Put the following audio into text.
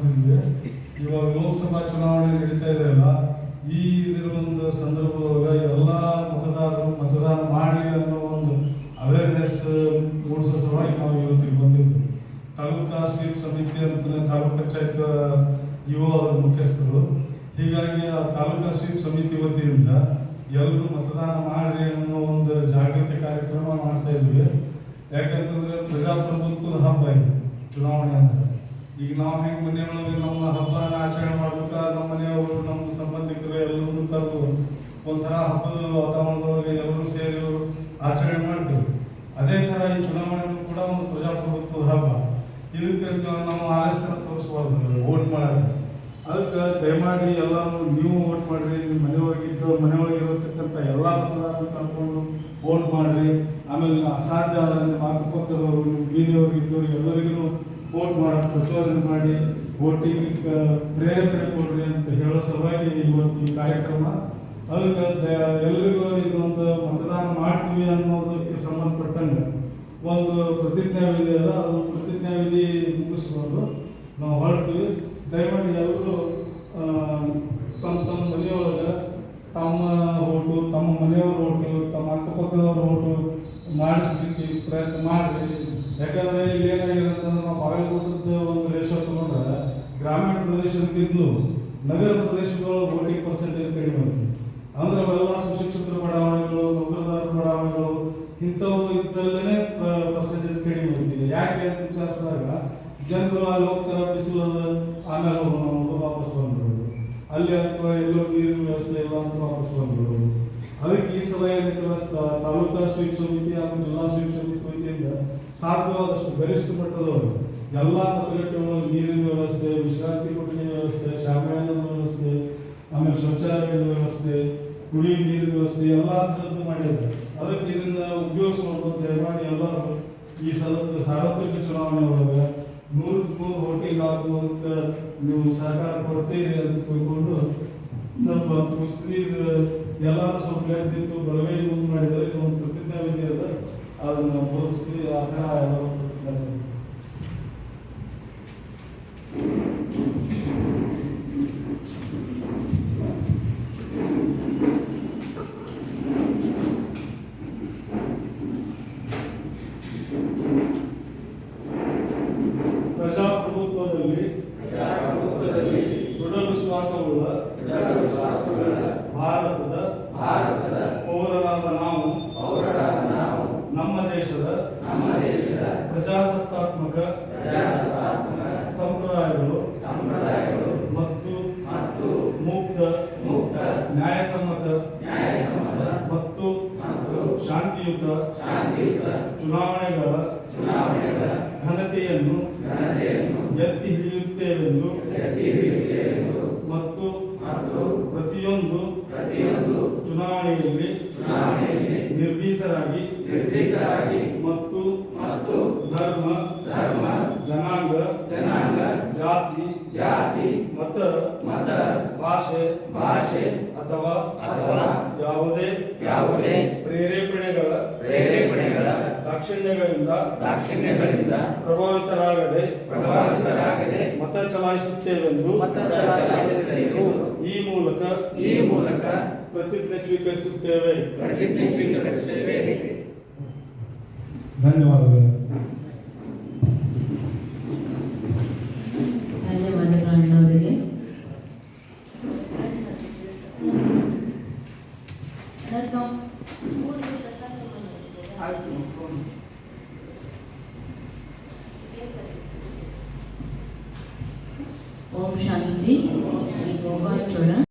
ಮಾಡ್ತಿದ್ವಿ ಇವಾಗ ಲೋಕಸಭಾ ಚುನಾವಣೆ ನಡೀತಾ ಇದೆಯಲ್ಲ ಈ ಇದರ ಒಂದು ಸಂದರ್ಭದೊಳಗೆ ಎಲ್ಲ ಮತದಾರರು ಮತದಾನ ಮಾಡಲಿ ಅನ್ನೋ ಒಂದು ಅವೇರ್ನೆಸ್ ಮೂಡಿಸೋ ಸಲುವಾಗಿ ನಾವು ಇವತ್ತಿಗೆ ಬಂದಿದ್ದು ತಾಲೂಕಾ ಸ್ವೀಪ್ ಸಮಿತಿ ಅಂತ ತಾಲೂಕ್ ಪಂಚಾಯತ್ ಯುವ ಮುಖ್ಯಸ್ಥರು. ಹೀಗಾಗಿ ಆ ತಾಲೂಕಾ ಸ್ವೀಪ್ ಸಮಿತಿ ವತಿಯಿಂದ ಎಲ್ಲರೂ ಮತದಾನ ಮಾಡ್ರಿ ಅನ್ನೋ ಒಂದು ಜಾಗೃತಿ ಕಾರ್ಯಕ್ರಮ ಮಾಡ್ತಾ ಇದ್ವಿ ಯಾಕಂತಂದ್ರೆ ಪ್ರಜಾಪ್ರಭುತ್ವದ ಹಬ್ಬ ಇದು ಚುನಾವಣೆ ಅಂತ ಈಗ ನಾವು ಮನೆಯೊಳಗೆ ನಮ್ಮ ಹಬ್ಬನ ಆಚರಣೆ ಮಾಡಬೇಕು? ನಮ್ಮ ಮನೆಯವರು, ನಮ್ಮ ಸಂಬಂಧಿಕರು ಎಲ್ಲರೂ ಕರೆದು ಒಂಥರ ಹಬ್ಬದ ವಾತಾವರಣದೊಳಗೆ ಎಲ್ಲರೂ ಸೇರಿ ಆಚರಣೆ ಮಾಡ್ತೀವಿ ಅದೇ ತರ ಈ ಚುನಾವಣೆನೂ ಕೂಡ ಒಂದು ಪ್ರಜಾಪ್ರಭುತ್ವದ ಹಬ್ಬ. ಇದಕ್ಕೆ ನಾವು- ಆಲಸ್ಕರ ತೋರಿಸಬಾರ್ದು ವೋಟ್ ಮಾಡಕ್ಕೆ. ಅದಕ್ಕೆ ದಯಮಾಡಿ ಎಲ್ಲರೂ ನೀವು ವೋಟ್ ಮಾಡ್ರಿ, ನಿಮ್ಮ ಮನೆಯೊಳಗಿದ್ದು ಮನೆಯೊಳಗೆ ಇರತಕ್ಕಂಥ ಎಲ್ಲ ಮತದಾರರು ಕರ್ಕೊಂಡು ವೋಟ್ ಮಾಡ್ರಿ. ಆಮೇಲೆ ಅಸಾಧ್ಯ ನಿಮ್ಮ ಅಕ್ಕಪಕ್ಕದವರು, ನಿಮ್ಮ ಬೀದಿಯವ್ರಿಗೆ ಇದ್ದವ್ರಿಗೆ ಎಲ್ಲರಿಗೂ ವೋಟ್ ಮಾಡಕ್ಕೆ ಪ್ರಚೋದನೆ ಮಾಡಿ. ವೋಟಿಂಗ್ ಪ್ರೇರೇಪಣೆ ಕೊಡ್ರಿ ಅಂತ ಹೇಳೋ ಸಲುವಾಗಿ ಇವತ್ತು ಈ ಕಾರ್ಯಕ್ರಮ. ಅದಕ್ಕೆ ಎಲ್ರಿಗೂ ಇದೊಂದು ಮತದಾನ ಮಾಡ್ತೀವಿ ಅನ್ನೋದಕ್ಕೆ ಸಂಬಂಧಪಟ್ಟಂಗೆ ಒಂದು ಪ್ರತಿಜ್ಞಾವಿಧಿ ಅದ. ಅದು ಪ್ರತಿಜ್ಞಾ ವಿಧಿ ಮುಗಿಸ್ಕೊಂಡು ನಾವು ಹೊರಡ್ತೀವಿ ದಯಮಾಡಿ ಎಲ್ಲರೂ ತಮ್ಮ ತಮ್ಮ ಮನೆಯೊಳಗೆ, ತಮ್ಮ ಓಟು, ತಮ್ಮ ಮನೆಯವ್ರ ಓಟು, ತಮ್ಮ ಅಕ್ಕಪಕ್ಕದವ್ರ ಓಟು ಮಾಡಿಸ್ಲಿಕ್ಕೆ ಪ್ರಯತ್ನ ಮಾಡಿರಿ. ಯಾಕಂದರೆ ಇಲ್ಲಿ ಪ್ರದೇಶಕ್ಕಿಂತಲೂ ನಗರ ಪ್ರದೇಶಗಳು ವೋಟಿಂಗ್ ಪರ್ಸೆಂಟೇಜ್ ಕಡಿಮೆ ಐತಿ ಅಂದ್ರೆ ಅವೆಲ್ಲ ಸುಶಿಕ್ಷಿತರ ಬಡಾವಣೆಗಳು, ನೌಕರದಾರ ಬಡಾವಣೆಗಳು, ಇಂಥವು ಇದ್ದಲ್ಲೇ ಪರ್ಸೆಂಟೇಜ್ ಕಡಿಮೆ ಐತಿ ಯಾಕೆ ಅಂತ ವಿಚಾರಿಸಿದಾಗ ಜನರು ಅಲ್ಲಿ ಹೋಗ್ತಾರೆ ಬಿಸಿಲು ಆಮೇಲೆ ಹೋಗೋಣ ವಾಪಸ್ ಬಂದ್ಬಿಡೋದು. ಅಲ್ಲಿ ಅಥವಾ ಎಲ್ಲೋ ನೀರಿನ ವ್ಯವಸ್ಥೆ ಇಲ್ಲ ಅಂತ ವಾಪಸ್ ಬಂದ್ಬಿಡೋದು. ಅದಕ್ಕೆ ಈ ಸಲ ಏನಿದೆ ತಾಲೂಕಾ ಸ್ವೀಪ್ ಸಮಿತಿ ಹಾಗೂ ಜಿಲ್ಲಾ ಸ್ವೀಪ್ ಸಮಿತಿ ವತಿಯಿಂದ ಸಾಧ್ಯವಾದಷ್ಟು ಗರಿಷ್ಠ ಮಟ್ಟದವರು ಎಲ್ಲ ಮತಗಟ್ಟೆಗಳು ನೀರಿನ ವ್ಯವಸ್ಥೆ, ವಿಶ್ರಾಂತಿ ಕೊಠಡಿ ವ್ಯವಸ್ಥೆ ಶಾಮಿಯಾನದ ವ್ಯವಸ್ಥೆ, ಆಮೇಲೆ ಶೌಚಾಲಯದ ವ್ಯವಸ್ಥೆ ಕುಡಿಯುವ ನೀರಿನ ವ್ಯವಸ್ಥೆ, ಎಲ್ಲ ಥರದ್ದು ಮಾಡಿದ್ದಾರೆ. ಅದಕ್ಕೆ ಇದನ್ನ ಉಪಯೋಗಿಸ್ಕೊಂಡು ದಯಮಾಡಿ ಎಲ್ಲರೂ ಈ ಸಲ ಸಾರ್ವತ್ರಿಕ ಚುನಾವಣೆ ಒಳಗೆ ನೂರಕ್ಕೆ ನೂರು ವೋಟಿಂಗ್ ಆಗುವಂತ ನೀವು ಸಹಕಾರ ಕೊಡ್ತೀರಿ ಅಂತ ತಿಳ್ಕೊಂಡು ನಮ್ಮ ಮುಸ್ಲಿಂ ಎಲ್ಲರೂ ಸ್ವಲ್ಪ ಗೆದ್ದಿತ್ತು ಬಲಗೈ ಮುಂದೆ ಮಾಡಿದರೆ ಇದೊಂದು ಒಂದು ಪ್ರತಿಜ್ಞಾ ವಿಧಿ ಅದ. ಅದನ್ನ ಬೋಧಿಸ್ತೀವಿ ಆ ಥರ ಪ್ರತಿಜ್ಞೆ ಪೌರರಾದ ನಾವು, ನಮ್ಮ ದೇಶದ ಪ್ರಜಾಸತ್ತಾತ್ಮಕ ಸಂಪ್ರದಾಯಗಳು ಮತ್ತು ಮುಕ್ತ ಮುಕ್ತ ನ್ಯಾಯಸಮ್ಮತ ಮತ್ತು ಶಾಂತಿಯುತ ಚುನಾವಣೆಗಳ ಘನತೆಯನ್ನು ಎತ್ತಿ ಹಿಡಿಯುತ್ತೇವೆಂದು ಮತ್ತು ಪ್ರತಿಯೊಂದು ಚುನಾವಣೆಯಲ್ಲಿ ನಿರ್ಭೀತರಾಗಿ ಮತ್ತು ಧರ್ಮ ಜನಾಂಗ ಜನಾಂಗ ಜಾತಿ ಜಾತಿ ಮತ ಭಾಷೆ ಭಾಷೆ ಅಥವಾ ಅಥವಾ ಯಾವುದೇ ಯಾವುದೇ ಪ್ರೇರೇಪಣೆಗಳ ದಾಕ್ಷಿಣ್ಯಗಳಿಂದ ದಾಕ್ಷಿಣ್ಯಗಳಿಂದ ಪ್ರಭಾವಿತರಾಗದೆ ಪ್ರಭಾವಿತರಾಗದೆ ಮತ ಚಲಾಯಿಸುತ್ತೇವೆಂದು ಮತ. ಈ ಮೂಲಕ ಈ ಮೂಲಕ ಪ್ರತಿಜ್ಞೆ ಸ್ವೀಕರಿಸುತ್ತೇವೆ. ಪ್ರತಿಜ್ಞೆ ಸ್ವೀಕರಿಸುತ್ತೇವೆ. ಧನ್ಯವಾದಗಳು. ಧನ್ಯವಾದಗಳು. ಅಣ್ಣವರಿಗೆ Haltung kommen. Om Shanti, Yoga Chola.